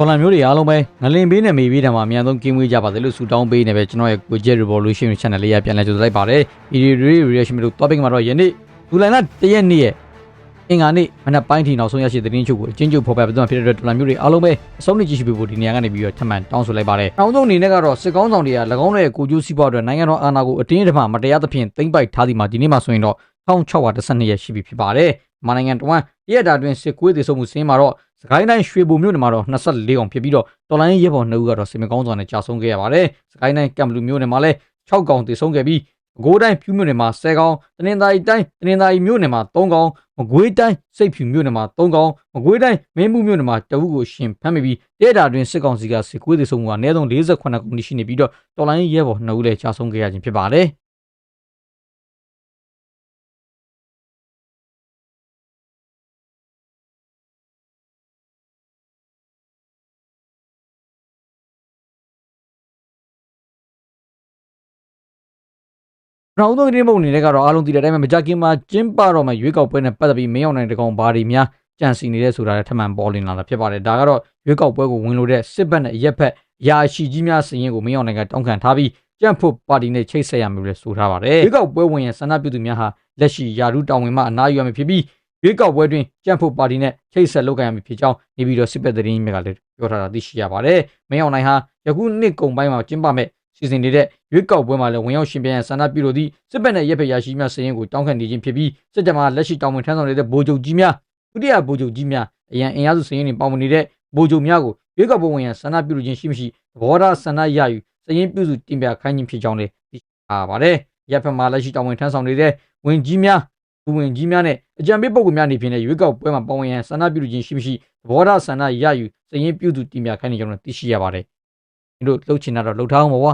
တော်လန်မျိုးတွေအားလုံးပဲငလင်ပေးနဲ့မေပေးတယ်မှာအများဆုံးကင်းဝေးကြပါစေလို့ဆုတောင်းပေးနေပဲကျွန်တော်ရဲ့ Widget Revolution Channel လေးရပြန်လဲကြိုဆိုလိုက်ပါတယ်။ Video Reaction တို့ topic မှာတော့ယနေ့ဇူလိုင်လ1ရက်နေ့ရဲ့အင်္ဂါနေ့မနက်ပိုင်းထိနောက်ဆုံးရရှိတဲ့သတင်းချုပ်ကိုအချင်းချုပ်ဖော်ပြပေးသွားဖြစ်တဲ့အတွက်တော်လန်မျိုးတွေအားလုံးပဲအဆုံးနဲ့ကြည့်ရှုပေးဖို့ဒီနေရာကနေပြီးတော့ထပ်မံတောင်းဆိုလိုက်ပါတယ်။နောက်ဆုံးအနေနဲ့ကတော့စစ်ကောင်းဆောင်တွေက၎င်းတို့ရဲ့ကိုကျိုးစီးပွားအတွက်နိုင်ငံတော်အာဏာကိုအတင်းအဓမ္မမတရားသဖြင့်သိမ်းပိုက်ထားသည်မှာဒီနေ့မှဆိုရင်တော့1612ရက်ရှိပြီဖြစ်ပါတယ်။မြန်မာနိုင်ငံတဝန်းတရက်တာတွင်စစ်ကွေးသေးဆုံးမှုစင်းမှာတော့ စကိုင်းတိုင်းရွှေဘုံမြို့နယ်မှာတော့24အောင်ဖြစ်ပြီးတော့တော်လိုင်းရဲဘော်2ဦးကတော့စင်မကောင်းစွာနဲ့ကြာဆုံးခဲ့ရပါတယ်။စကိုင်းတိုင်းကံဘလူမြို့နယ်မှာလည်း6ကောင်သေဆုံးခဲ့ပြီးပဲခူးတိုင်းဖြူမြို့နယ်မှာ10ကောင်တနင်္သာရီတိုင်းတနင်္သာရီမြို့နယ်မှာ3ကောင်မကွေးတိုင်းစိတ်ဖြူမြို့နယ်မှာ3ကောင်မကွေးတိုင်းမင်းမှုမြို့နယ်မှာတအုပ်ကိုရှင်ဖမ်းမိပြီးတဲ့တာတွင်စစ်ကောင်စီကစစ်ကွေးသေဆုံးမှုကအနည်းဆုံး48ခုရှိနေပြီးတော့တော်လိုင်းရဲဘော်2ဦးလည်းကြာဆုံးခဲ့ရခြင်းဖြစ်ပါတယ်။ နောက်ဆုံးသတင်းပုံအနေနဲ့ကတော့အားလုံးသိတဲ့အတိုင်းပဲမကြခင်မှာကျင်းပတော့မှရွေးကောက်ပွဲနဲ့ပတ်သက်ပြီးမင်းအောင်နိုင်တကောင်ဘာတွေများကြံစီနေတဲ့ဆိုတာလည်းထပ်မံပေါ်လွင်လာတာဖြစ်ပါတယ်ဒါကတော့ရွေးကောက်ပွဲကိုဝင်လို့တဲ့စစ်ဘက်နဲ့ရက်ဖက်ရာရှိကြီးများစရင်ကိုမင်းအောင်နိုင်ကတောင်းခံထားပြီးကြံ့ဖို့ပါတီနဲ့ချိတ်ဆက်ရမယ်လို့ဆိုထားပါတယ်ရွေးကောက်ပွဲဝင်ရဆန္ဒပြုသူများဟာလက်ရှိယာရုတောင်ဝင်မှအနားယူရမယ်ဖြစ်ပြီးရွေးကောက်ပွဲတွင်ကြံ့ဖို့ပါတီနဲ့ချိတ်ဆက်လုပ်ကိုင်ရမယ်ဖြစ်ကြောင်းနေပြီးတော့စစ်ဘက်သတင်းမြစ်ကလည်းပြောထားတာသိရှိရပါတယ်မင်းအောင်နိုင်ဟာယခုနှစ်ကုန်ပိုင်းမှာကျင်းပမဲ့ စီစဉ်နေတဲ့ရွေးကောက်ပွဲမှာလည်းဝင်ရောက်ရှင်ပြန်ရန်ဆန္ဒပြုလို့သည့်စစ်ဘက်နဲ့ရက်ဖက်ရရှိများစရင်ကိုတောင်းခံနေခြင်းဖြစ်ပြီးစစ်တပ်မှလက်ရှိတောင်းဝင်ထမ်းဆောင်နေတဲ့ဗိုလ်ချုပ်ကြီးများဒုတိယဗိုလ်ချုပ်ကြီးများအရန်အင်အားစုစရင်တွေပေါဝင်နေတဲ့ဗိုလ်ချုပ်များကိုရွေးကောက်ပွဲဝင်ရန်ဆန္ဒပြုလို့ခြင်းရှိမရှိသဘောထားဆန္ဒရယူစရင်ပြုစုတင်ပြခိုင်းခြင်းဖြစ်ကြောင်းလည်းသိရှိပါပါတယ်ရက်ဖက်မှလက်ရှိတောင်းဝင်ထမ်းဆောင်နေတဲ့ဝင်ကြီးများဘူဝင်ကြီးများနဲ့အကြံပေးပုဂ္ဂိုလ်များနေဖြင့်လည်းရွေးကောက်ပွဲမှာပေါဝင်ရန်ဆန္ဒပြုလို့ခြင်းရှိမရှိသဘောထားဆန္ဒရယူစရင်ပြုစုတင်ပြခိုင်းနေကြောင်းလည်းသိရှိရပါတယ်ဒီလိုလှုပ်ချင်တာတော့လှုပ်ထားအောင်ပါကွာ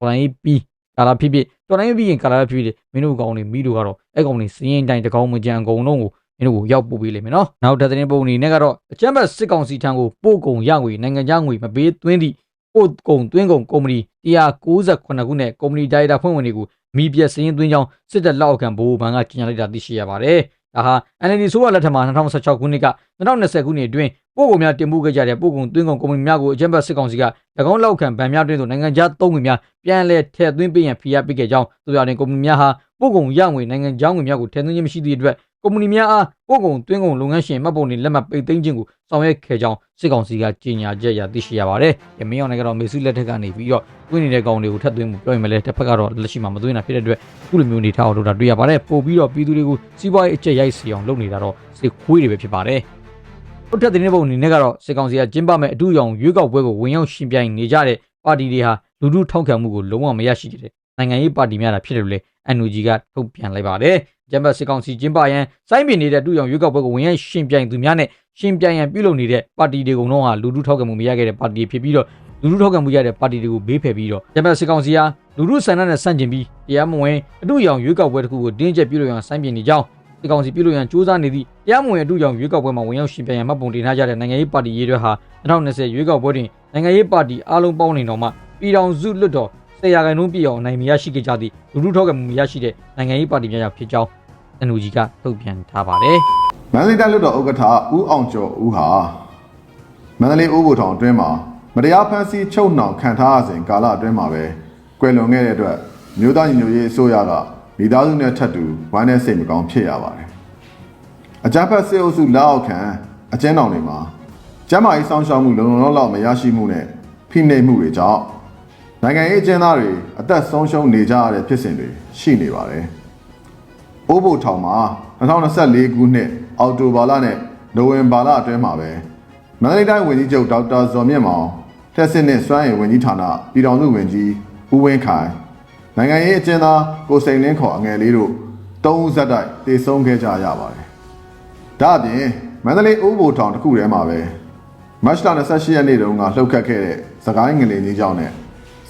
တော်လိုင်းပြီးကာလာဖြစ်ဖြစ်တော်လိုင်းပြီးရင်ကာလာဖြစ်ဖြစ်မင်းတို့ကောင်တွေမိတို့ကတော့အဲ့ကောင်တွေစင်းရင်တိုင်းတကောင်မကြံအကုန်လုံးကိုမင်းတို့ကိုရောက်ပို့ပေးလိမ့်မယ်နော်နောက်ထပ်သတင်းပုံအနေနဲ့ကတော့အချမ်းဘတ်စစ်ကောင်စီထံကိုပို့ကုန်ရငွေနိုင်ငံခြားငွေမပေးသွင်းသည့်ပို့ကုန်သွင်းကုန်ကုမ္ပဏီ198ခုနဲ့ကုမ္ပဏီဒါရိုက်တာဖွင့်ဝင်တွေကိုမိပြက်စင်းသွင်းကြောင်းစစ်တပ်လက်အောက်ခံဗဟိုဘဏ်ကကြေညာလိုက်တာသိရှိရပါတယ် ဒါဟာ NLD ဆိုရလက်ထက်မှာ2016ခုနှစ်က2020ခုနှစ်အတွင်းပို့ကုန်များတင်ပို့ခဲ့ကြတဲ့ပို့ကုန်သွင်းကုန်ကုမ္ပဏီများကိုအကြမ်းဖက်စစ်ကောင်စီက၎င်းလောက်ခံဗန်များတွင်သို့နိုင်ငံခြားသုံးငွေများပြန်လည်ထည့်သွင်းပေးရန်ဖိအားပေးခဲ့ကြောင်းသူရတဲ့ကုမ္ပဏီများဟာပို့ကုန်ရငွေနိုင်ငံခြားငွေများကိုထည့်သွင်းခြင်းမရှိသည့်အတွက် ကုမ္ပဏီများအားပို့ကုန်သွင်းကုန်လုပ်ငန်းရှင်မှတ်ပုံတင်လက်မှတ်ပိတ်သိမ်းခြင်းကိုဆောင်ရွက်ခဲ့ကြောင်းစစ်ကောင်စီကကြေညာချက်ရသိရှိရပါတယ်။ယမင်းအောင်လည်းကတော့မေစုလက်ထက်ကနေပြီးတော့တွင်းနေတဲ့ကောင်တွေကိုထပ်သွင်းမှုပြောရင်မလဲတစ်ဖက်ကတော့လက်ရှိမှာမသွင်းတာဖြစ်တဲ့အတွက်အခုလိုမျိုးနေထားအောင်လုပ်တာတွေ့ရပါတယ်။ပို့ပြီးတော့ပြည်သူတွေကိုစီးပွားရေးအကျက်ရိုက်စီအောင်လုပ်နေတာတော့စစ်ခွေးတွေပဲဖြစ်ပါတယ်။ဟုတ်တဲ့တဲ့ပုံအနေနဲ့ကတော့စစ်ကောင်စီကကျင်းပမဲ့အထူးရောင်ရွေးကောက်ပွဲကိုဝင်ရောက်ရှင်ပြိုင်နေကြတဲ့ပါတီတွေဟာလူထုထောက်ခံမှုကိုလုံးဝမရရှိတဲ့နိုင်ငံရေးပါတီများတာဖြစ်တယ်လို့လည်း NUG ကထုတ်ပြန်လိုက်ပါတယ်။ ကျမ်းပတ်စစ်ကောင်စီကျင်းပရန်စိုင်းပင်နေတဲ့အထူးရောင်ရွေးကောက်ပွဲကိုဝင်ရောက်ရှင်ပြိုင်သူများနဲ့ရှင်ပြိုင်ရန်ပြုလုပ်နေတဲ့ပါတီတွေကုန်တော့ဟာလူထုထောက်ခံမှုမရခဲ့တဲ့ပါတီတွေဖြစ်ပြီးတော့လူထုထောက်ခံမှုရတဲ့ပါတီတွေကိုဘေးဖယ်ပြီးတော့ကျမ်းပတ်စစ်ကောင်စီဟာလူထုဆန္ဒနဲ့ဆန့်ကျင်ပြီးတရားမဝင်အထူးရောင်ရွေးကောက်ပွဲတစ်ခုကိုတင်းကျပ်ပြုလုပ်ရန်စိုင်းပင်နေကြောင်းဒီကောင်စီပြုလုပ်ရန်စူးစမ်းနေသည့်တရားမဝင်အထူးရောင်ရွေးကောက်ပွဲမှာဝင်ရောက်ရှင်ပြိုင်ရန်မှတ်ပုံတင်ထားကြတဲ့နိုင်ငံရေးပါတီရေးတွေဟာ2020ရွေးကောက်ပွဲတွင်နိုင်ငံရေးပါတီအားလုံးပေါင်းနေတော့မှပြည်ထောင်စုလွတ်တော်ဆရာခိုင်နှုန်းပြည့်အောင်နိုင်မရရှိခဲ့ကြသည့်လူထုထောက်ခံမှုမရရှိတဲ့နိုင်ငံရေးပါတီများကြောင့်ဖြစ်ကြောင်း NUG ကထုတ်ပြန်ထားပါတယ်မန္တလေးတိုင်းလွှတ်တော်ဥက္ကဋ္ဌဦးအောင်ကျော်ဦးဟာမန္တလေးအိုးဘိုထောင်အတွင်းမှာမတရားဖမ်းဆီးချုပ်နှောင်ခံထားရစဉ်ကာလအတွင်းမှာပဲကွယ်လွန်ခဲ့တဲ့အတွက်မြို့သားညီညွတ်ရေးအစိုးရကမိသားစုနဲ့ထပ်တူဝမ်းနဲ့စိတ်မကောင်းဖြစ်ရပါတယ်။အကြမ်းဖက်စစ်အုပ်စုလက်အောက်ခံအကျဉ်းထောင်တွေမှာကျန်းမာရေးစောင့်ရှောက်မှုလုံလုံလောက်လောက်မရရှိမှုနဲ့ဖိနှိပ်မှုတွေကြောင့်နိုင်ငံရေးအကျဉ်းသားတွေအသက်ဆုံးရှုံးနေကြရတဲ့ဖြစ်စဉ်တွေရှိနေပါတယ်။ အိုးဘိုထောင်မှာ2024ခုနှစ်အောက်တိုဘာလနဲ့နိုဝင်ဘာလအတွင်းမှာပဲမန္တလေးတိုင်းဝန်ကြီးချုပ်ဒေါက်တာဇော်မြင့်မောင်တက်စစ်နဲ့စွမ်းရည်ဝန်ကြီးဌာနပြည်ထောင်စုဝန်ကြီးဦးဝင်းခိုင်နိုင်ငံရေးအကျဉ်းသားကိုစိန်လင်းခေါ်အငယ်လေးတို့သုံးဦးဇက်တိုက်တည်ဆုံးခဲ့ကြရပါတယ်။ဒါအပြင်မန္တလေးအိုးဘိုထောင်တစ်ခုထဲမှာပဲမတ်လ28ရက်နေ့တုန်းကလှုပ်ခတ်ခဲ့တဲ့သခိုင်းငလင်ကြီးကြောင့်နဲ့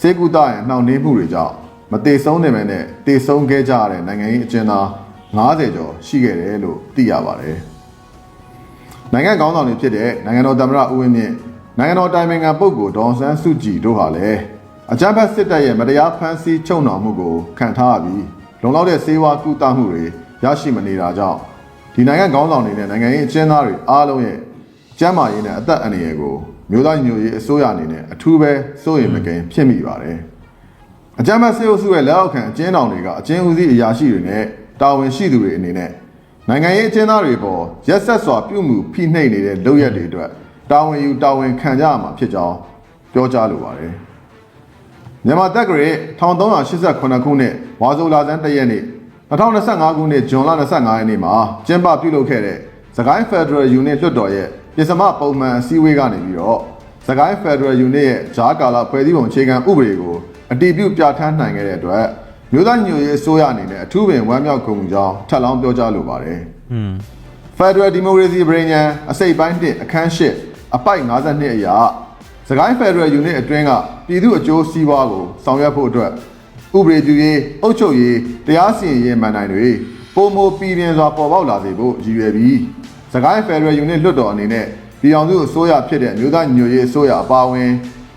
စေကူတာရဲ့နှောင့်နှေးမှုတွေကြောင့်မတည်ဆုံးနေမယ်နဲ့တည်ဆုံးခဲ့ကြရတဲ့နိုင်ငံရေးအကျဉ်းသား 90ကျော်ရှိခဲ့တယ်လို့သိရပါတယ်။နိုင်ငံကောင်းဆောင်တွေဖြစ်တဲ့နိုင်ငံတော်သမ္မတဦးဝင်းမြင့်နိုင်ငံတော်တိုင်ပင်ခံပုဂ္ဂိုလ်ဒေါ်အောင်ဆန်းစုကြည်တို့ဟာလည်းအကြမ်းဖက်စစ်တပ်ရဲ့မတရားဖမ်းဆီးချုပ်နှောင်မှုကိုခံထားရပြီးလုံလောက်တဲ့စေဝါကုသမှုတွေရရှိမနေတာကြောင့်ဒီနိုင်ငံကောင်းဆောင်တွေနဲ့နိုင်ငံရေးအကျဉ်းသားတွေအားလုံးရဲ့ကျန်းမာရေးနဲ့အသက်အန္တရာယ်ကိုမျိုးသားညီညွတ်ရေးအစိုးရအနေနဲ့အထူးပဲစိုးရိမ်မကင်ဖြစ်မိပါတယ်အကြမ်းဖက်စစ်အုပ်စုရဲ့လက်အောက်ခံအကျဉ်းတော်တွေကအကျဉ်းဦးစီးအရာရှိတွေနဲ့ တာဝန်ရှိသူတွေအနေနဲ့နိုင်ငံရေးအကျဉ်းသားတွေပေါ်ရက်ဆက်စွာပြုမှုဖိနှိပ်နေတဲ့လုပ်ရက်တွေအတွက်တာဝန်ယူတာဝန်ခံကြရမှာဖြစ်ကြောင်းပြောကြားလိုပါတယ်မြန်မာတက္ကရာ1388ခုနှစ်ဝါဆိုလာဇန်တရက်နေ့2025ခုနှစ်ဇွန်လ25ရက်နေ့မှာကျင်းပပြုလုပ်ခဲ့တဲ့စကိုင်း Federal Unit လွှတ်တော်ရဲ့ပြင်စမပုံမှန်အစည်းအဝေးကနေပြီးတော့စကိုင်း Federal Unit ရဲ့ဂျားကာလဖွဲ့စည်းပုံအခြေခံဥပဒေကိုအတည်ပြုပြဋ္ဌာန်းနိုင်ခဲ့တဲ့အတွက် မြို့သားညွှန်ရေးအစိုးရအနေနဲ့အထူးပင်ဝမ်းမြောက်ကုန်ကြောင်းထပ်လောင်းပြောကြားလိုပါတယ်อืม Federal Democracy ပြည်ညံအစိပ်ပိုင်း1အခန်း8အပိုက်52အရာစကိုင်း Federal Unit အတွင်းကပြည်သူအကျိုးစီးပွားကိုဆောင်ရွက်ဖို့အတွက်ဥပဒေပြုရေးအုပ်ချုပ်ရေးတရားစီရင်ရေးမှန်တိုင်းတွေပုံမပြည်ပြင်းစွာပေါ်ပေါက်လာစေဖို့ရည်ရွယ်ပြီးစကိုင်း Federal Unit လွှတ်တော်အနေနဲ့ပြည်အောင်စုအစိုးရဖြစ်တဲ့အမျိုးသားညီညွတ်ရေးအစိုးရအပါအဝင်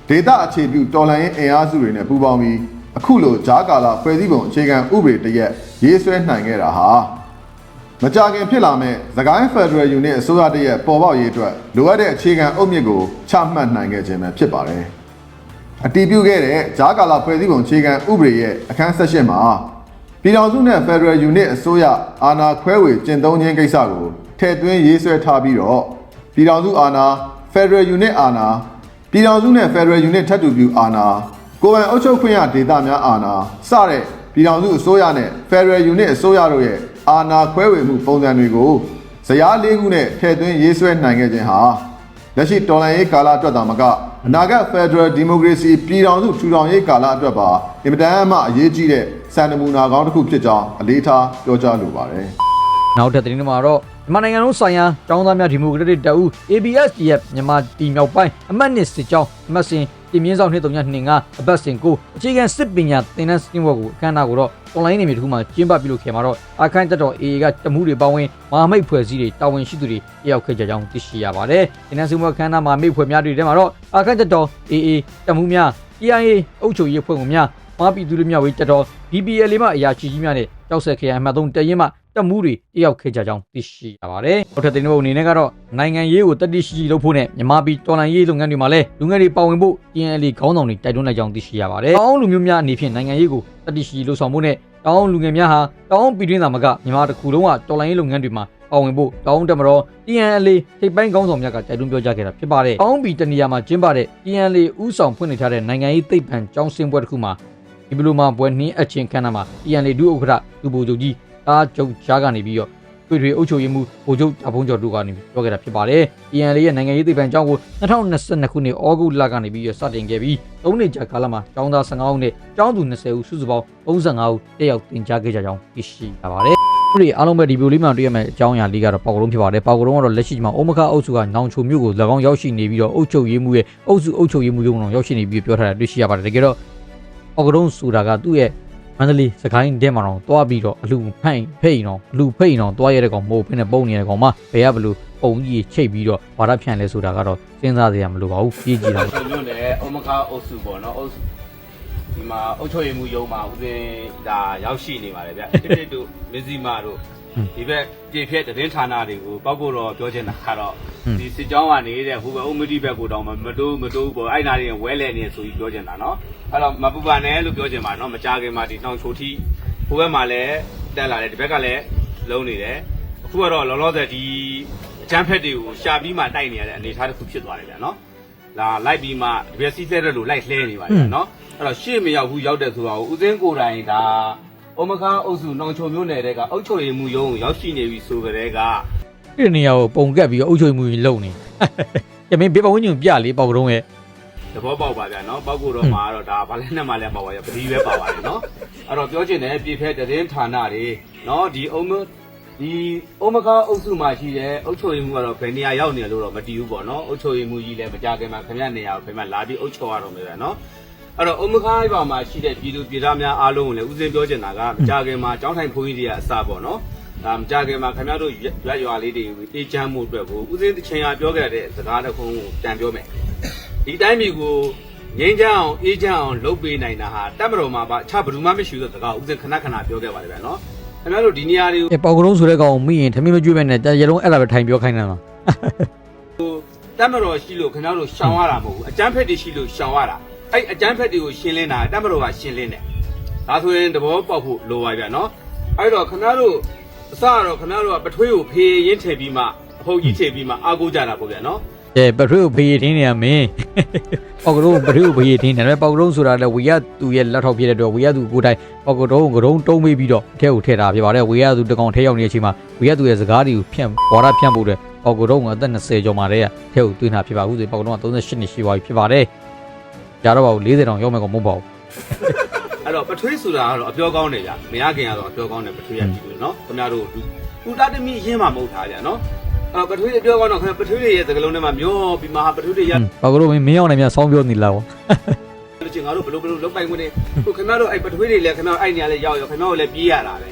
ဒေသအခြေပြုတော်လှန်ရေးအင်အားစုတွေနဲ့ပူးပေါင်းပြီး အခုလိုဂျားကာလာဖွဲ့စည်းပုံအခြေခံဥပဒေတစ်ရက်ရေးဆွဲနိုင်ခဲ့တာဟာမကြခင်ဖြစ်လာမဲ့သကိုင်း Federal Unit အစိုးရတရဲ့ပေါ်ပေါက်ရေးအတွက်လိုအပ်တဲ့အခြေခံအုတ်မြစ်ကိုချမှတ်နိုင်ခဲ့ခြင်းပဲဖြစ်ပါတယ်။အတည်ပြုခဲ့တဲ့ဂျားကာလာဖွဲ့စည်းပုံအခြေခံဥပဒေရဲ့အခန်း18မှာပြည်ထောင်စုနဲ့ Federal Unit အစိုးရအာဏာခွဲဝေကျင့်သုံးခြင်းကိစ္စကိုထည့်သွင်းရေးဆွဲထားပြီးတော့ပြည်ထောင်စုအာဏာ Federal Unit အာဏာပြည်ထောင်စုနဲ့ Federal Unit ထပ်တူပြုအာဏာ ကိုယ်ပိုင်အုပ်ချုပ်ခွင့်ရဒေသများအာဏာစတဲ့ပြည်ထောင်စုအစိုးရနဲ့ Federal Unit အစိုးရတို့ရဲ့အာဏာခွဲဝေမှုပုံစံတွေကိုဇယားလေးခုနဲ့ထည့်သွင်းရေးဆွဲနိုင်ခဲ့ခြင်းဟာလက်ရှိတော်လှန်ရေးကာလအတွက်သာမကအနာဂတ် Federal Democracy ပြည်ထောင်စုထူထောင်ရေးကာလအတွက်ပါအင်မတန်မှအရေးကြီးတဲ့စံနမူနာကောင်းတစ်ခုဖြစ်ကြောင်းအလေးထားပြောကြားလိုပါတယ်။ နောက်ထပ်သတင်းတွေမှာတော့မြန်မာနိုင်ငံလုံးဆိုင်ရာចောင်းသားများဒီမိုကရက်တစ်တပ်ဦး ABSDF မြန်မာပြည်မြောက်ပိုင်းအမှတ်နှစ်စစ်ကြောင်းအမှတ်စဉ်တင်မြင့်ဆောင်နှစ်325အပတ်စဉ်ကိုအခြေခံစစ်ပညာသင်တန်းစတင်ဘက်ကိုအခမ်းအနားကိုတော့ online နေမြေတစ်ခုမှာကျင်းပပြုလုပ်ခဲ့မှာတော့အခမ်းတက်တော် AA ကတမှုတွေပေါင်းဝင်မဟာမိတ်ဖွဲ့စည်းတွေတာဝန်ရှိသူတွေတယောက်ခဲ့ကြကြောင်းသိရှိရပါတယ်။သင်တန်းစင်ပွဲအခမ်းအနားမှာမိတ်ဖွဲ့များတွေထဲမှာတော့အခမ်းတက်တော် AA တမှုများ TIA အုပ်ချုပ်ရေးဖွဲ့ဝင်များမာပြည်သူလူမျိုးဝေးတက်တော် BPL လေးမှအရာရှိကြီးများနဲ့ကြောက်ဆက်ခရိုင်အမှတ်3တရင်မှ တက်မှုတွေတယောက်ခဲ့ကြကြောင်းသိရှိရပါတယ်။နောက်ထပ်သတင်းတစ်ပုဒ်အနေနဲ့ကတော့နိုင်ငံရေးကိုတတိရှိရှိလုပ်ဖို့နဲ့မြန်မာပြည်တော်လှန်ရေးလုပ်ငန်းတွေမှာလည်းလူငယ်တွေပါဝင်ဖို့ TNL ခေါင်းဆောင်တွေတိုက်တွန်းလိုက်ကြောင်းသိရှိရပါတယ်။တောင်းလူမျိုးများအနေဖြင့်နိုင်ငံရေးကိုတတိရှိရှိလုပ်ဆောင်ဖို့နဲ့တောင်းလူငယ်များဟာတောင်းပြည်တွင်းသာမကမြန်မာတစ်ခုလုံးကတော်လှန်ရေးလုပ်ငန်းတွေမှာပါဝင်ဖို့တောင်းတမတော် TNL ထိပ်ပိုင်းခေါင်းဆောင်များကတိုက်တွန်းပြောကြားခဲ့တာဖြစ်ပါတယ်။တောင်းပြည်တနေရာမှာကျင်းပတဲ့ TNL ဥဆောင်ဖွင့်လှစ်ထားတဲ့နိုင်ငံရေးသိပ္ပံကျောင်းစင်ပွဲတစ်ခုမှာဒီဘလိုမှာပွဲနှင်းအချင်းခန်းနာမှာ TNL ဒုဥက္ကဋ္ဌဒုဗိုလ်ချုပ်ကြီး အားကျုပ်ကြားကနေပြီးတော့တွေ့တွေ့အုပ်ချုပ်ရေးမှူးဗိုလ်ချုပ်တာဖုံးကျော်တို့ကနေပြောခဲ့တာဖြစ်ပါတယ်။ TNL ရဲ့နိုင်ငံရေးသိပ္ပံကျောင်းကို2022ခုနှစ်ဩဂုတ်လကနေပြီးစတင်ခဲ့ပြီး၃နှစ်ကြာကာလမှာကျောင်းသား15ဦးနဲ့ကျောင်းသူ20ဦးစုစုပေါင်း35ဦးတက်ရောက်တင်ကြားခဲ့ကြကြောင်းသိရှိရပါတယ်။ဒီအားလုံးပဲဒီဗီဒီယိုလေးမှာတွေ့ရမယ့်အကြောင်းအရာလေးကတော့ပေါကလုံးဖြစ်ပါတယ်ပေါကလုံးကတော့လက်ရှိမှာအိုမခအုပ်စုကနောင်ချိုမြို့ကို၎င်းရောက်ရှိနေပြီးတော့အုပ်ချုပ်ရေးမှုရဲ့အုပ်စုအုပ်ချုပ်ရေးမှုရုံးတော်ရောက်ရှိနေပြီးပြောထားတာတွေ့ရှိရပါတယ်တကယ်တော့ပေါကလုံးဆိုတာကသူ့ရဲ့ မန္တလေးစကိုင်းတဲမှာတော့တွားပြီးတော့အလူဖိတ်ဖိတ်တော့အလူဖိတ်တော့တွားရတဲ့ကောင်မဟုတ်ဘဲနဲ့ပုံနေရတဲ့ကောင်မှဘယ်ကဘလို့ပုံကြီးချိတ်ပြီးတော့ဝါဒဖြန့်လဲဆိုတာကတော့စဉ်းစားစရာမလိုပါဘူးကြီးကြီးတာကျွန်တော်လည်းအုံမခအုပ်စုပေါ့နော်အုပ်စုဒီမှာအုပ်ချုပ်ရေးမှုရုံးမှာဦးစင်ဒါရောက်ရှိနေပါတယ်ဗျတစ်တစ်တို့မဇီမာတို့ ဒီဘက်ပြည့်ဖြက်သတင်းဌာနတွေကိုပောက်ကိုတော့ပြောချင်တာကတော့ဒီစစ်ကြောင်းကနေတဲ့ဟိုဘက်အုံမတိဘက်ကိုတောင်းမမတိုးမတိုးပေါ့အဲ့နာတွေဝဲလဲနေဆိုပြီးပြောချင်တာနော်အဲ့တော့မပူပါနဲ့လို့ပြောချင်ပါနော်မကြခင်မှာဒီနှောင်ချိုထီဟိုဘက်မှာလည်းတက်လာတယ်ဒီဘက်ကလည်းလုံးနေတယ်အခုကတော့လောလောဆယ်ဒီအချမ်းဖက်တွေကိုရှာပြီးမှတိုက်နေရတဲ့အနေအထားတစ်ခုဖြစ်သွားတယ်ဗျာနော်လာလိုက်ပြီးမှဒီဘက်စီးတဲ့လို့လိုက်လှဲနေပါလေနော်အဲ့တော့ရှေ့မရောက်ဘူးရောက်တဲ့ဆိုတာကိုဦးစင်းကိုယ်တိုင်ဒါ အုံမခါအုပ်စုနောင်ချုံမျိုးနယ်တဲ့ကအုပ်ချုပ်ရေးမှုရုံးကိုရောက်ရှိနေပြီဆိုကြတဲ့ကဒီနေရာကိုပုံကက်ပြီးတော့အုပ်ချုပ်မှုကြီးလုံနေရမင်းဘေးပဝင်းညွန်ပြလေပေါကလုံးရဲ့သဘောပေါက်ပါဗျာနော်ပောက်ကိုတော့မှာတော့ဒါဘာလဲနဲ့မှလည်းပေါ့ပါရပတိပဲပါပါတယ်နော်အဲ့တော့ပြောချင်တယ်ပြည်ဖက်သတင်းဌာနတွေနော်ဒီအုံမဒီအုံမခါအုပ်စုမှာရှိတဲ့အုပ်ချုပ်ရေးမှုကတော့ဘယ်နေရာရောက်နေလို့တော့မတည်ဘူးပေါ့နော်အုပ်ချုပ်ရေးမှုကြီးလည်းမကြခင်မှာခင်ဗျနေရာကိုခင်ဗျလာပြီးအုပ်ချုပ်ရတော့မယ်ဗျာနော် အဲ့တော့အုံမခိုင်းပါမှာရှိတဲ့ပြည်သူပြည်သားများအားလုံးကိုလည်းဦးစင်းပြောချင်တာကမကြခင်မှာကျောင်းထိုင်ဘုန်းကြီးတွေကအစပေါ့နော်။ဒါမကြခင်မှာခင်ဗျားတို့ရွရွာလေးတွေအေးချမ်းမှုအတွက်ကိုဦးစင်းတစ်ချိန်ဟာပြောခဲ့တဲ့စကားတစ်ခုကိုပြန်ပြောမယ်။ဒီတိုင်းပြည်ကိုငြိမ်းချမ်းအောင်အေးချမ်းအောင်လုပ်ပေးနိုင်တာဟာတပ်မတော်မှာပါအခြားဘယ်သူမှမရှိဘူးဆိုတဲ့စကားကိုဦးစင်းခဏခဏပြောခဲ့ပါတယ်ဗျာနော်။ခင်ဗျားတို့ဒီနေရာတွေကိုပေါကလုံးဆိုတဲ့ကောင်ကိုမိရင်ထမင်းမကျွေးပဲနဲ့တရလုံးအဲ့လာပဲထိုင်ပြောခိုင်းတယ်မှာတတက်မတော်ရှိလို့ခင်ဗျားတို့ရှောင်ရတာမဟုတ်ဘူးအကျန်းဖက်တွေရှိလို့ရှောင်ရတာ အဲ့အကျန်းဖက်တွေကိုရှင်းလင်းတာတက်မတော်ကရှင်းလင်းတယ်ဒါဆိုရင်သဘောပေါက်ဖို့လိုပါဗျာနော်အဲ့တော့ခင်ဗျားတို့အစကတော့ခင်ဗျားတို့ကပထွေးကိုဖေးရင်ထည့်ပြီးမှအဟုတ်ကြီးထည့်ပြီးမှအာကိုကြတာပေါ့ဗျာနော်ကဲပထဝီကိုဖေးထင်းနေရမင်းပေါကရုံးပထဝီကိုဖေးထင်းတယ်ဒါပေမဲ့ပေါကရုံးဆိုတာလည်းဝီရသူရဲ့လက်ထောက်ဖြစ်တဲ့အတွက်ဝီရသူကိုယ်တိုင်ပေါကရုံးကိုကရုံးတုံးပေးပြီးတော့အထက်ကိုထည့်တာဖြစ်ပါတယ်ဝီရသူတကောင်ထဲရောက်နေတဲ့အချိန်မှာဝီရသူရဲ့စကားတွေကိုဖြန့်ဝါဒဖြန့်ဖို့အတွက်ပေါကရုံးကအသက်20ကျော်မှတည်းကထဲကိုတွင်းတာဖြစ်ပါဘူးဆိုပေါကရုံးက38နှစ်ရှိပါပြီဖြစ်ပါတယ် ကြတော့ပါဘူး40တောင်ရောက်မယ်ကောမဟုတ်ပါဘူးအဲ့တော့ပထွေးဆိုတာကတော့အပြောကောင်းတယ်ဗျာမရခင်ကတော့အပြောကောင်းတယ်ပထွေးရပြီလို့နော်ခင်ဗျားတို့လူတတမီရင်းမှာမဟုတ်တာဗျာနော်အဲ့ပထွေးအပြောကောင်းတော့ခင်ဗျာပထွေးတွေရဲ့သကလုံးထဲမှာမျောပြီးမှဟာပထွေးတွေရပေါကရုံးမင်းအောင်လည်းများဆောင်းပြောနေလားဗောလို့ချင်းငါတို့ဘလို့ဘလို့လုံးပိုင်ခွင့်နေခုခင်ဗျားတို့အဲ့ပထွေးတွေလည်းခင်ဗျားအဲ့နေရာလေးရောက်ရောခင်ဗျားတို့လည်းပြေးရတာပဲ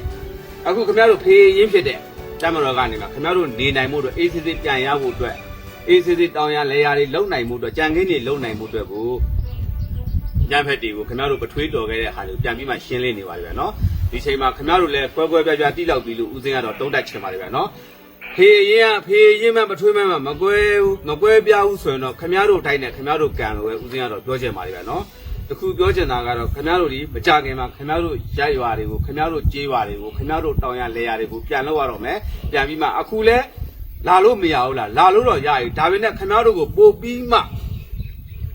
အခုခင်ဗျားတို့ဖေးရင်းဖြစ်တဲ့တမတော်ကနေမှာခင်ဗျားတို့နေနိုင်မှုအတွက်အေးစစ်စစ်ပြန်ရဖို့အတွက်အေးစစ်စစ်တောင်းရလဲရတွေလုံနိုင်မှုအတွက်ကြံခင်းတွေလုံနိုင်မှုအတွက်ကို ညဖက်တွေကိုခင်ဗျားတို့ပထွေးတော်ခဲ့တဲ့ဟာတွေကိုပြန်ပြီးမှရှင်းလင်းနေပါပြီဗျာနော်ဒီချိန်မှာခင်ဗျားတို့လည်းကွဲကွဲပြားပြားတိလောက်ပြီးလို့ဦးစင်းကတော့တုံးတက်ချင်ပါတယ်ဗျာနော်ဖေးရင်ကဖေးရင်မှမထွေးမှမကွဲဘူးမကွဲပြားဘူးဆိုရင်တော့ခမည်းတော်တိုင်းနဲ့ခမည်းတော်ကံလို့ပဲဦးစင်းကတော့ပြောချင်ပါလိမ့်မယ်နော်တခုပြောချင်တာကတော့ခမည်းတော်ဒီမကြခင်မှာခမည်းတော်ရက်ရွာတွေကိုခမည်းတော်ကြေးရွာတွေကိုခမည်းတော်တောင်ရလဲရတွေကိုပြန်လောက်ရတော့မယ်ပြန်ပြီးမှအခုလဲလာလို့မရဘူးလားလာလို့တော့ရပြီဒါပေမဲ့ခမည်းတော်ကိုပို့ပြီးမှ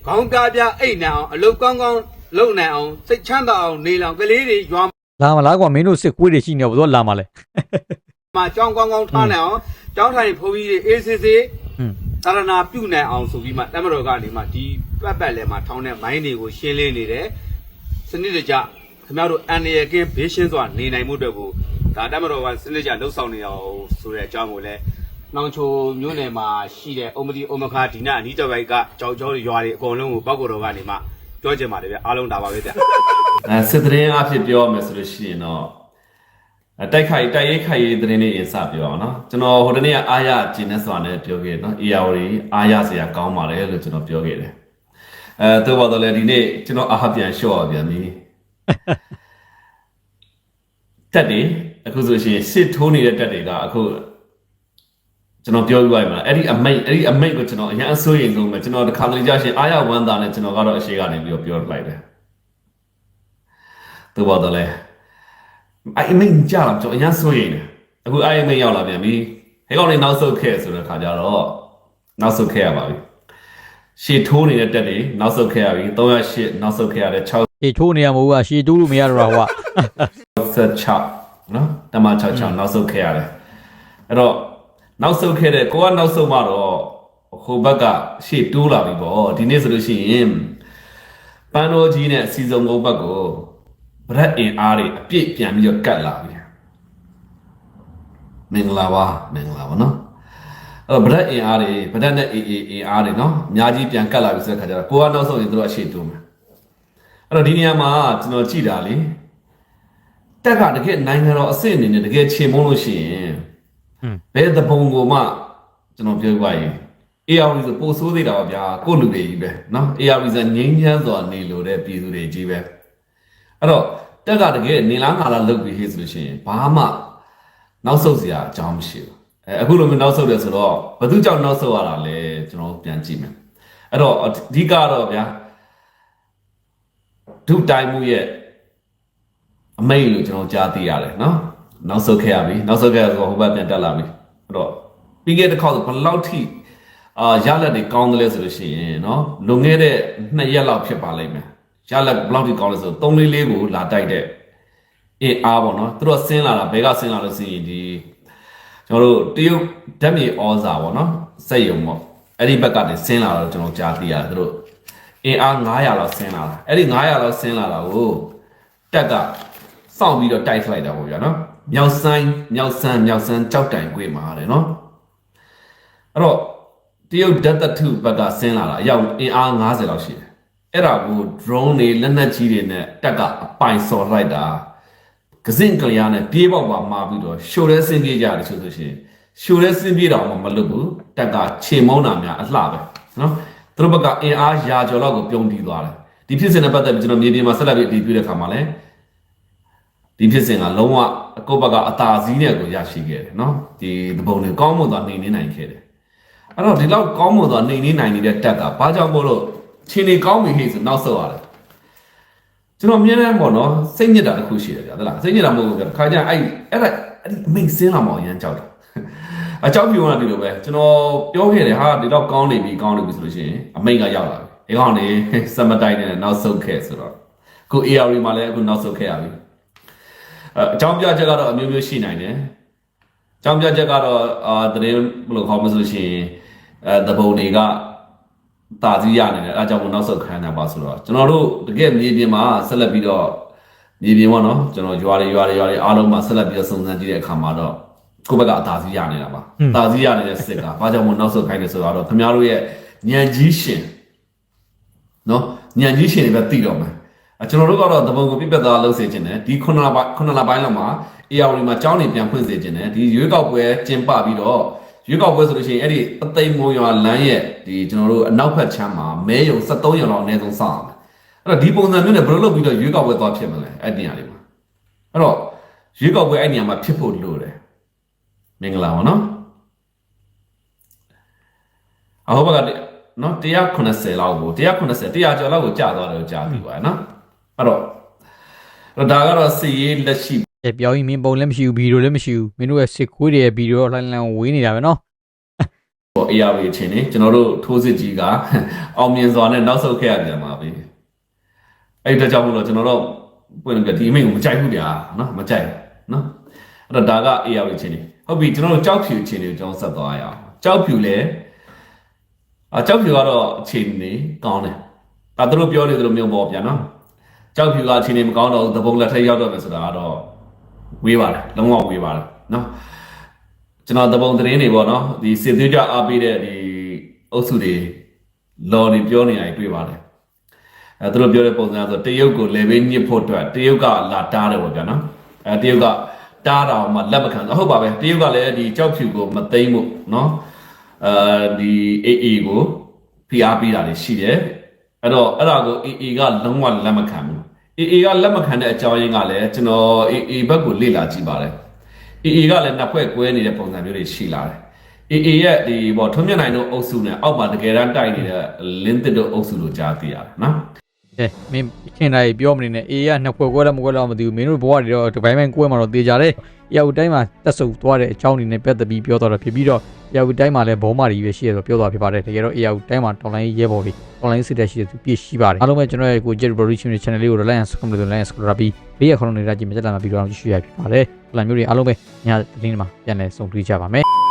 ခေါင်းပြားပြားအိတ်နိုင်အောင်အလုတ်ကောင်းကောင်းလုံနိုင်အောင်စိတ်ချမ်းသာအောင်နေလောင်ကလေးတွေရွာလာမလားကွာမင်းတို့စစ်ကွေးတွေရှိနေတော့ဘယ်တော့လာမလဲမှာကြောင်းကောင်းကောင်းထားနိုင်အောင်ကြောင်းထိုင်ဖုန်းကြီးတွေအေးစစ်စစ်ဟွန်းသာရနာပြုနိုင်အောင်ဆိုပြီးမှတမတော်ကနေမှဒီပတ်ပတ်လဲမှာထောင်းတဲ့မိုင်းတွေကိုရှင်းလင်းနေတယ်စနစ်တကျခင်ဗျားတို့အန်ရကင်းဘေးရှင်းစွာနေနိုင်မှုအတွက်ကိုဒါတမတော်ကစနစ်တကျလှုပ်ဆောင်နေအောင်ဆိုတဲ့အကြောင်းကိုလည်း နောင်ချိုမြို့နယ်မှာရှိတဲ့အုံမတီအုံမခါဒီနာအနီးတစ်ပိုက်ကကြောက်ကြောရွာတွေအကုန်လုံးကိုပောက်ကိုတော်ကနေမှပြောချင်ပါတယ်ဗျအားလုံးဒါပါပဲဗျအဲစစ်သတင်းအဖြစ်ပြောရမယ်ဆိုလို့ရှိရင်တော့အဲတိုက်ခိုက်တိုက်ရိုက်ခိုက်ရေးသတင်းလေးအစပြောအောင်နော်ကျွန်တော်ဟိုတနေ့ကအားရကျင်းနေစွာနဲ့ပြောခဲ့တယ်နော် AR အားရစရာကောင်းပါလေလို့ကျွန်တော်ပြောခဲ့တယ်အဲတော့ဘာလို့လဲဒီနေ့ကျွန်တော်အားပြန်လျှော့ရပြန်ပြီတက်တယ်အခုဆိုရှင်စစ်ထိုးနေတဲ့တက်တွေကအခု ကျွန်တော်ပြောပြပါမယ်အဲ့ဒီအမိတ်အဲ့ဒီအမိတ်ကိုကျွန်တော်အရင်အစိုးရင်ဆုံးပဲကျွန်တော်တခါတလေကြာရှင်အားရဝမ်းသာနဲ့ကျွန်တော်ကတော့အရှိကနေပြီးတော့ပြောလိုက်တယ်သူဘာတော့လဲအဲ့အမိန်ကြလာကျွန်တော်အရင်ဆိုရင်တယ်အခုအဲ့အမိန်ရောက်လာပြန်ပြီဟဲကောင်လေးနောက်ဆုတ်ခဲ့ဆိုတဲ့ခါကျတော့နောက်ဆုတ်ခဲ့ရပါပြီရှေ့ထိုးနေတဲ့တက်တွေနောက်ဆုတ်ခဲ့ရပြီ308နောက်ဆုတ်ခဲ့ရတယ်အေးထိုးနေရမဟုတ်ဘူးကရှည်တိုးလို့မရတော့တာကွာ66နော်တမ66နောက်ဆုတ်ခဲ့ရတယ်အဲ့တော့ နောက်ဆုတ်ခဲ့တဲ့ကိုကနောက်ဆုတ်မှတော့ဟိုဘက်ကရှေ့တိုးလာပြီပေါ့ဒီနေ့ဆိုလို့ရှိရင်ပန်းတော်ကြီးနဲ့စီစုံဘုံဘက်ကိုဗရက်အင်အားတွေအပြည့်ပြန်ပြီးတော့ကတ်လာပြီမင်္ဂလာပါမင်္ဂလာပါနော်အဲ့တော့ဗရက်အင်အားတွေဗရက်နဲ့အေအေအင်အားတွေနော်အများကြီးပြန်ကတ်လာပြီဆိုတဲ့ခါကျတော့ကိုကနောက်ဆုံးရင်တို့အရှေ့တိုးမယ်အဲ့တော့ဒီနေရာမှာကျွန်တော်ကြည့်တာလေတက်ကတကယ်နိုင်ငံတော်အစ်စ်အနေနဲ့တကယ်ချေမုန်းလို့ရှိရင်ဟွန်း ဘယ်သဘုံကိုမှကျွန်တော်ပြောပြရင် AR ဆိုပိုဆိုးသေးတာပါဗျာကိုယ့်လူတွေကြီးပဲเนาะ AR ဆိုငိမ့်ချမ်းစွာနေလို့တဲ့ပြည်သူတွေကြီးပဲအဲ့တော့တက်ကတကယ်နေလားငါလားလုပ်ပြီးဟေ့ဆိုလို့ရှိရင်ဘာမှနောက်ဆုတ်စရာအကြောင်းမရှိဘူးအဲအခုလိုမျိုးနောက်ဆုတ်တယ်ဆိုတော့ဘယ်သူကြောင့်နောက်ဆုတ်ရတာလဲကျွန်တော်ပြန်ကြည့်မယ်အဲ့တော့အဓိကတော့ဗျာဒုတိုင်းမှုရဲ့ အမိတ်လို့ကျွန်တော်ကြားသိရတယ်နော် နောက်ဆုတ်ခဲ့ရပြီနောက်ဆုတ်ခဲ့ရဆိုတော့ဟိုဘက်ပြန်တက်လာပြီအဲ့တော့ပြီးခဲ့တဲ့ခေါက်ဆိုဘယ်လောက်ထိအာရလက်တွေကောင်းတယ်လဲဆိုလို့ရှိရင်နော်လွန်ခဲ့တဲ့နှစ်ရက်လောက်ဖြစ်ပါလိမ့်မယ်ရလက်ဘယ်လောက်ထိကောင်းလဲဆိုတော့3လေးလေးကိုလာတိုက်တဲ့အင်အားပေါ့နော်သူတို့ဆင်းလာတာဘဲကဆင်းလာလို့ဆိုရင်ဒီကျွန်တော်တို့တရုတ်ဓာတ်မြေဩဇာပေါ့နော်စက်ယုံပေါ့အဲ့ဒီဘက်ကနေဆင်းလာတော့ကျွန်တော်ကြားသိရတယ်သူတို့အင်အား900လောက်ဆင်းလာတာအဲ့ဒီ900လောက်ဆင်းလာတာကိုတက်ကစောင့်ပြီးတော့တိုက်လိုက်တာပေါ့ဗျာနော် မြောက်ဆိုင်မြောက်ဆန်းမြောက်ဆန်းကြောက်တိုင်ကွေးမှာတယ်နော်အဲ့တော့တရုတ်ဒတ်တထုဘက်ကဆင်းလာတာအရောက်အင်အား90လောက်ရှိတယ်အဲ့ဒါကို drone တွေလက်နက်ကြီးတွေနဲ့တက်ကအပိုင်စော်လိုက်တာကစင်ကလျားနဲ့ပြေးပေါက်ပါမှာပြီးတော့ရှိုရဲဆင်းပြေးကြတယ်ဆိုလို့ရှိရင်ရှိုရဲဆင်းပြေးတော့မှမလုပ်ဘူးတက်ကခြေမုံးတာများအလှပဲနော်သူတို့ဘက်ကအင်အားရာကျော်လောက်ကိုပြုံးတီးသွားတယ်ဒီဖြစ်စဉ်နဲ့ပတ်သက်ပြီးကျွန်တော်မြေပြင်မှာဆက်လက်ပြီးအတည်ပြုတဲ့ခါမှာလည်းဒီဖြစ်စဉ်ကလုံးဝအ ကိုယ့်ဘက်ကအသာစီးတဲ့ကိုရရှိခဲ့တယ်နော်ဒီသဘုံတွေကောင်းမွန်စွာနှိမ်နှင်းနိုင်ခဲ့တယ်အဲ့တော့ဒီလောက်ကောင်းမွန်စွာနှိမ်နှင်းနိုင်နေတဲ့တက်ကဘာကြောင့်မို့လို့ခြေနေကောင်းပြီဟိဆိုနောက်ဆုတ်ရတယ်ကျွန်တော်မြင်တယ်ပေါ့နော်စိတ်ညစ်တာတစ်ခုရှိတယ်ဗျာဟုတ်လားစိတ်ညစ်တာမဟုတ်ဘူးဗျာခါကြအဲ့အဲ့ဒါအဲ့ဒီမိတ်ဆင်းလာမှအရန်ကြောက်တယ်အကြောက်ပြုံးတာဒီလိုပဲကျွန်တော်ပြောခဲ့တယ်ဟာဒီတော့ကောင်းနေပြီကောင်းနေပြီဆိုလို့ရှိရင်အမိတ်ကရောက်လာပြီဒီကောင်နေစမတိုက်နေနောက်ဆုတ်ခဲ့ဆိုတော့ကို AR မှာလည်းအခုနောက်ဆုတ်ခဲ့ရပြီ အဲအကြောင်းပြချက်ကတော့အမျိုးမျိုးရှိနိုင်တယ်အကြောင်းပြချက်ကတော့အာတရင်ဘယ်လိုခေါ်မလို့ရှိရင်အဲတပုံတွေကတာကြီးရနေတယ်အဲအကြောင်းကိုနောက်ဆုတ်ခံရပါဆိုတော့ကျွန်တော်တို့တကယ်မြေပြင်မှာဆက်လက်ပြီးတော့မြေပြင်ပေါ့နော်ကျွန်တော်ရွာတွေရွာတွေရွာတွေအားလုံးမှာဆက်လက်ပြီးတော့စုံစမ်းကြည့်တဲ့အခါမှာတော့ကိုယ့်ဘက်ကအသာစီးရနေတာပါအသာစီးရနေတဲ့စစ်ကဘာကြောင့်မို့နောက်ဆုတ်ခိုင်းနေဆိုတော့ခင်ဗျားတို့ရဲ့ဉာဏ်ကြီးရှင်နော်ညံကြီးရှင်တွေပဲတည်တော့မယ်အ ကျွန်တော်တို့ကတော့တပုံကိုပြပြသားလုပ်စေချင်တယ်ဒီခုနလပိုင်းခုနလပိုင်းလောက်မှာ AR မှာကြောင်းနေပြန်ဖွင့်စေချင်တယ်ဒီရွေးကောက်ပွဲကျင်းပပြီးတော့ရွေးကောက်ပွဲဆိုလို့ရှိရင်အဲ့ဒီအသိမ်မုံရွာလမ်းရဲ့ဒီကျွန်တော်တို့အနောက်ဘက်ချမ်းမှာမဲယုံ73ရောင်လောက်အနည်းဆုံးစောင့်အောင်အဲ့တော့ဒီပုံစံမျိုးနဲ့ဘယ်လိုလုပ်ပြီးတော့ရွေးကောက်ပွဲသွားဖြစ်မလဲအဲ့ဒီနေရာလေးမှာအဲ့တော့ရွေးကောက်ပွဲအဲ့ဒီနေရာမှာဖြစ်ဖို့လိုတယ်မင်္ဂလာပါနော်အဟုတ်ပါကနော်190လောက်ကို190 100ကျော်လောက်ကိုကြာသွားတယ်ကိုကြာပြီပါနော်အဲ့တော့ အဲ့တော့ဒါကတော့စီရေးလက်ရှိအဲပြောရင်မင်းပုံလည်းမရှိဘူးဗီဒီယိုလည်းမရှိဘူးမင်းတို့ရဲ့စစ်ခွေးတွေရဲ့ဗီဒီယိုလှိုင်းလှိုင်းဝေးနေတာပဲနော်ပေါ် AR အချင်းနေကျွန်တော်တို့ထိုးစစ်ကြီးကအောင်မြင်စွာနဲ့နောက်ဆုတ်ခဲ့ရပြန်ပါပြီအဲ့ဒီအတွက်ကြောင့်မလို့ကျွန်တော်တို့ပွင့်လို့ဒီအမိန့်ကိုမကြိုက်ဘူးဗျာနော်မကြိုက်ဘူးနော်အဲ့တော့ဒါက AR အချင်းနေဟုတ်ပြီကျွန်တော်တို့ကြောက်ဖြူအချင်းနေကိုကျွန်တော်ဆက်သွားရအောင်ကြောက်ဖြူလည်းအကြောက်ဖြူကတော့အချင်းနေကောင်းတယ်ဒါသူတို့ပြောနေသလိုမျိုးပေါ့ဗျာနော် ကြောက်ဖြူကအချင်းနေမကောင်းတော့ဘူးသဘုံလက်ထက်ရောက်တော့မယ်ဆိုတာကတော့ဝေးပါတယ်လုံးဝဝေးပါတယ်နော်ကျွန်တော်တပုံသတင်းတွေပေါ့နော်ဒီစစ်သွေးကြအားပေးတဲ့ဒီအုပ်စုတွေလော်နေပြောနေရတယ်တွေ့ပါတယ်အဲသူတို့ပြောတဲ့ပုံစံဆိုတရုတ်ကိုလေဘေးညစ်ဖို့အတွက်တရုတ်ကလာတားတယ်ပေါ့ဗျာနော်အဲတရုတ်ကတားတာမှလက်မခံဟုတ်ပါပဲတရုတ်ကလည်းဒီကြောက်ဖြူကိုမသိမ့်ဖို့နော်အဲဒီ AA ကိုဖိအားပေးတာတွေရှိတယ်အဲ့တော့အဲ့ဒါကို AA ကလုံးဝလက်မခံဘူး AA ကလက်မခံတဲ့အကြောင်းရင်းကလည်းကျွန်တော် AA ဘက်ကိုလေ့လာကြည့်ပါတယ် AA ကလည်းနှစ်ဖွဲ့ကွဲနေတဲ့ပုံစံမျိုးတွေရှိလာတယ် AA ရဲ့ဒီပေါ့ထွန်းမြတ်နိုင်တို့အုပ်စုနဲ့အောက်မှာတကယ်တမ်းတိုက်နေတဲ့လင်းတစ်တို့အုပ်စုလို့ကြားသိရတယ်နော်အဲမင်းခင်တိုင်းပြောမနေနဲ့အေးရနှစ်ခွက်ခွဲလည်းမခွက်လည်းမသိဘူးမင်းတို့ဘဝတွေတော့ဒီပိုင်းပိုင်းကွဲမှာတော့တေးကြတယ် ရောက်တိုင်းမှာတက်ဆုပ်သွားတဲ့အကြောင်းတွေနဲ့ပြတ်သက်ပြီးပြောတော့ဖြစ်ပြီးတော့ရောက်တိုင်းမှာလည်းဘောမာတွေပဲရှိရဆိုပြောသွားဖြစ်ပါတယ်တကယ်တော့အေးရောက်တိုင်းမှာတော်လိုင်းရဲဘော်တွေတော်လိုင်းစစ်တဲ့ရှိတဲ့သူပြည့်ရှိပါတယ်အားလုံးပဲကျွန်တော်ရဲ့ကို Jet Production Channel လေးကို Reliance Subscribe လုပ်လို့ Reliance ကိုရပြီးဘေးရခေါင်းနေတာကြည့်မကြက်လာမှာပြီးတော့ကြည့်ရဖြစ်ပါတယ်။ plan မျိုးတွေအားလုံးပဲညသတင်းတွေမှာပြန်လည်ဆုံတွေ့ကြပါမယ်။